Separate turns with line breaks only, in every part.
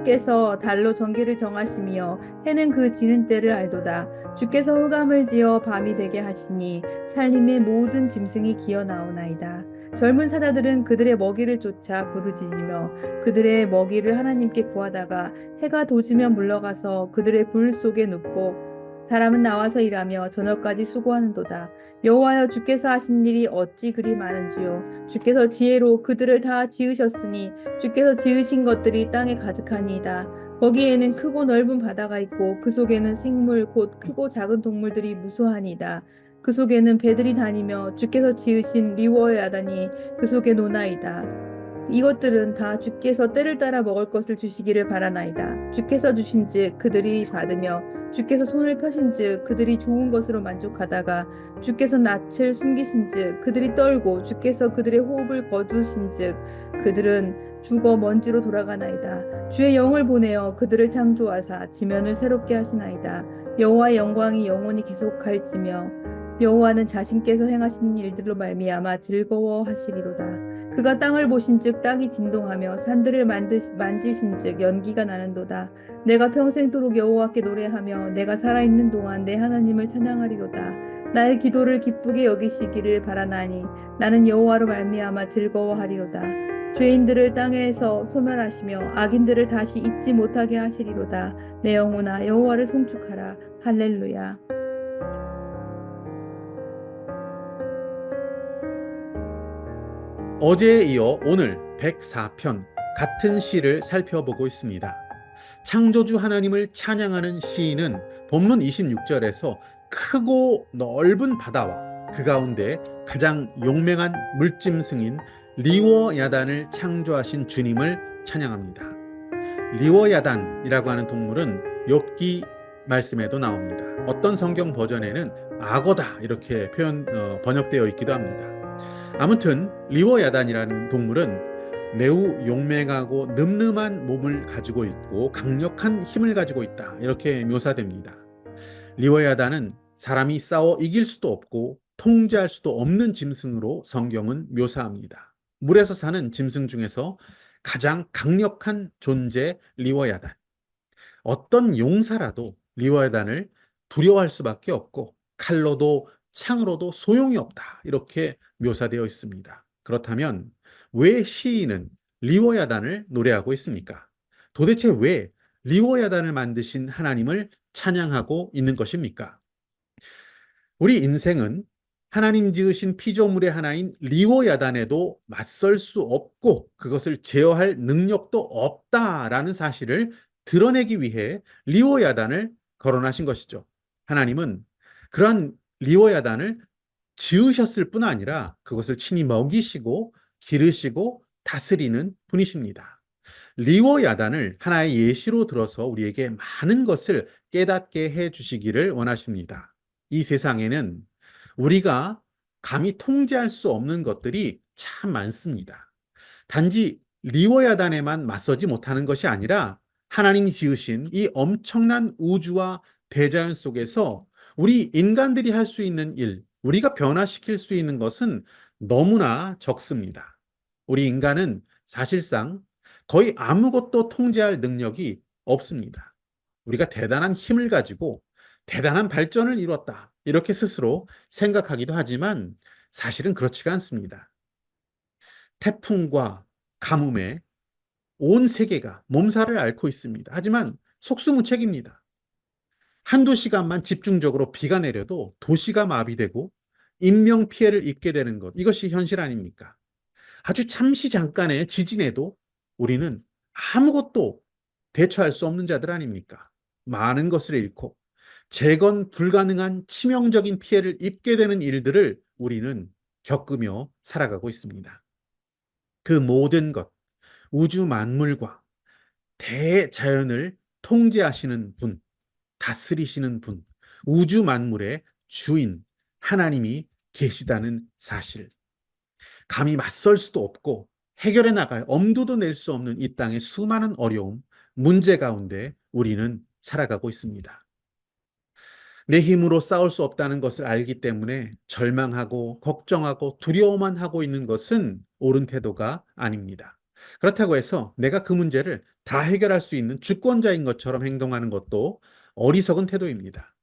여호와께서 달로 정기를 정하시며 해는 그 지는 때를 알도다. 주께서 흑암을 지어 밤이 되게 하시니 살림의 모든 짐승이 기어 나오나이다. 젊은 사자들은 그들의 먹이를 쫓아 부르짖으며 그들의 먹이를 하나님께 구하다가 해가 도지면 물러가서 그들의 불 속에 눕고 사람은 나와서 일하며 저녁까지 수고하는도다. 여호와여 주께서 하신 일이 어찌 그리 많은지요. 주께서 지혜로 그들을 다 지으셨으니 주께서 지으신 것들이 땅에 가득하니이다. 거기에는 크고 넓은 바다가 있고 그 속에는 생물 곧 크고 작은 동물들이 무수하니이다. 그 속에는 배들이 다니며 주께서 지으신 리워의 야단이 그 속에 노나이다. 이것들은 다 주께서 때를 따라 먹을 것을 주시기를 바라나이다. 주께서 주신즉 그들이 받으며 주께서 손을 펴신즉 그들이 좋은 것으로 만족하다가 주께서 낯을 숨기신즉 그들이 떨고 주께서 그들의 호흡을 거두신즉 그들은 죽어 먼지로 돌아가나이다. 주의 영을 보내어 그들을 창조하사 지면을 새롭게 하시나이다. 여호와의 영광이 영원히 계속할지며 여호와는 자신께서 행하신 일들로 말미암아 즐거워하시리로다. 그가 땅을 보신즉 땅이 진동하며 산들을 만드, 만지신즉 연기가 나는도다. 내가 평생토록 여호와께 노래하며 내가 살아있는 동안 내 하나님을 찬양하리로다. 나의 기도를 기쁘게 여기시기를 바라나니 나는 여호와로 말미암아 즐거워하리로다. 죄인들을 땅에서 소멸하시며 악인들을 다시 잊지 못하게 하시리로다. 내 영혼아 여호와를 송축하라. 할렐루야.
어제에 이어 오늘 104편 같은 시를 살펴보고 있습니다. 창조주 하나님을 찬양하는 시인은 본문 26절에서 크고 넓은 바다와 그 가운데 가장 용맹한 물짐승인 리워 야단을 창조하신 주님을 찬양합니다. 리워 야단이라고 하는 동물은 욥기 말씀에도 나옵니다. 어떤 성경 버전에는 악어다 이렇게 표현 어, 번역되어 있기도 합니다. 아무튼 리워야단이라는 동물은 매우 용맹하고 늠름한 몸을 가지고 있고 강력한 힘을 가지고 있다. 이렇게 묘사됩니다. 리워야단은 사람이 싸워 이길 수도 없고 통제할 수도 없는 짐승으로 성경은 묘사합니다. 물에서 사는 짐승 중에서 가장 강력한 존재 리워야단. 어떤 용사라도 리워야단을 두려워할 수밖에 없고 칼로도 창으로도 소용이 없다. 이렇게 묘사되어 있습니다. 그렇다면 왜 시인은 리워야단을 노래하고 있습니까? 도대체 왜 리워야단을 만드신 하나님을 찬양하고 있는 것입니까? 우리 인생은 하나님 지으신 피조물의 하나인 리워야단에도 맞설 수 없고 그것을 제어할 능력도 없다라는 사실을 드러내기 위해 리워야단을 거론하신 것이죠. 하나님은 그러한 리워야단을 지으셨을 뿐 아니라 그것을 친히 먹이시고 기르시고 다스리는 분이십니다. 리워 야단을 하나의 예시로 들어서 우리에게 많은 것을 깨닫게 해 주시기를 원하십니다. 이 세상에는 우리가 감히 통제할 수 없는 것들이 참 많습니다. 단지 리워 야단에만 맞서지 못하는 것이 아니라 하나님이 지으신 이 엄청난 우주와 대자연 속에서 우리 인간들이 할 수 있는 일, 우리가 변화시킬 수 있는 것은 너무나 적습니다. 우리 인간은 사실상 거의 아무것도 통제할 능력이 없습니다. 우리가 대단한 힘을 가지고 대단한 발전을 이뤘다. 이렇게 스스로 생각하기도 하지만 사실은 그렇지가 않습니다. 태풍과 가뭄에 온 세계가 몸살을 앓고 있습니다. 하지만 속수무책입니다. 한두 시간만 집중적으로 비가 내려도 도시가 마비되고 인명 피해를 입게 되는 것. 이것이 현실 아닙니까? 아주 잠시 잠깐의 지진에도 우리는 아무것도 대처할 수 없는 자들 아닙니까? 많은 것을 잃고 재건 불가능한 치명적인 피해를 입게 되는 일들을 우리는 겪으며 살아가고 있습니다. 그 모든 것, 우주 만물과 대자연을 통제하시는 분, 다스리시는 분, 우주 만물의 주인, 하나님이 계시다는 사실. 감히 맞설 수도 없고 해결해 나갈 엄두도 낼 수 없는 이 땅의 수많은 어려움, 문제 가운데 우리는 살아가고 있습니다. 내 힘으로 싸울 수 없다는 것을 알기 때문에 절망하고 걱정하고 두려워만 하고 있는 것은 옳은 태도가 아닙니다. 그렇다고 해서 내가 그 문제를 다 해결할 수 있는 주권자인 것처럼 행동하는 것도 어리석은 태도입니다.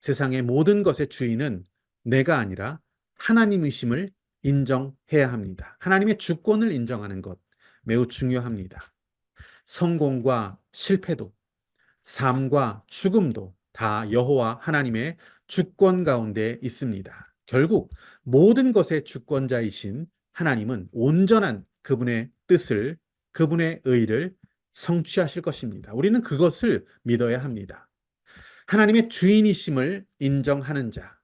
세상의 모든 것의 주인은 내가 아니라 하나님이심을 인정해야 합니다. 하나님의 주권을 인정하는 것 매우 중요합니다. 성공과 실패도, 삶과 죽음도 다 여호와 하나님의 주권 가운데 있습니다. 결국 모든 것의 주권자이신 하나님은 온전한 그분의 뜻을, 그분의 의를 성취하실 것입니다. 우리는 그것을 믿어야 합니다. 하나님의 주인이심을 인정하는 자,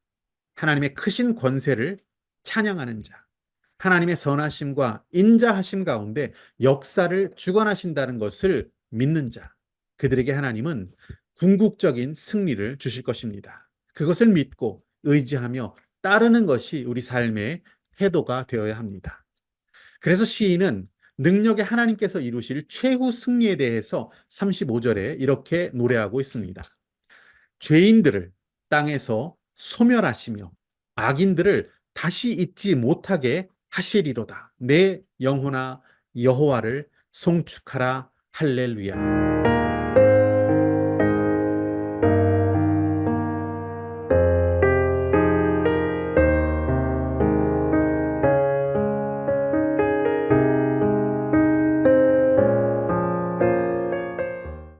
하나님의 크신 권세를 찬양하는 자, 하나님의 선하심과 인자하심 가운데 역사를 주관하신다는 것을 믿는 자, 그들에게 하나님은 궁극적인 승리를 주실 것입니다. 그것을 믿고 의지하며 따르는 것이 우리 삶의 태도가 되어야 합니다. 그래서 시인은 능력의 하나님께서 이루실 최후 승리에 대해서 35절에 이렇게 노래하고 있습니다. 죄인들을 땅에서 소멸하시며 악인들을 다시 잊지 못하게 하시리로다. 내 영혼아 여호와를 송축하라 할렐루야.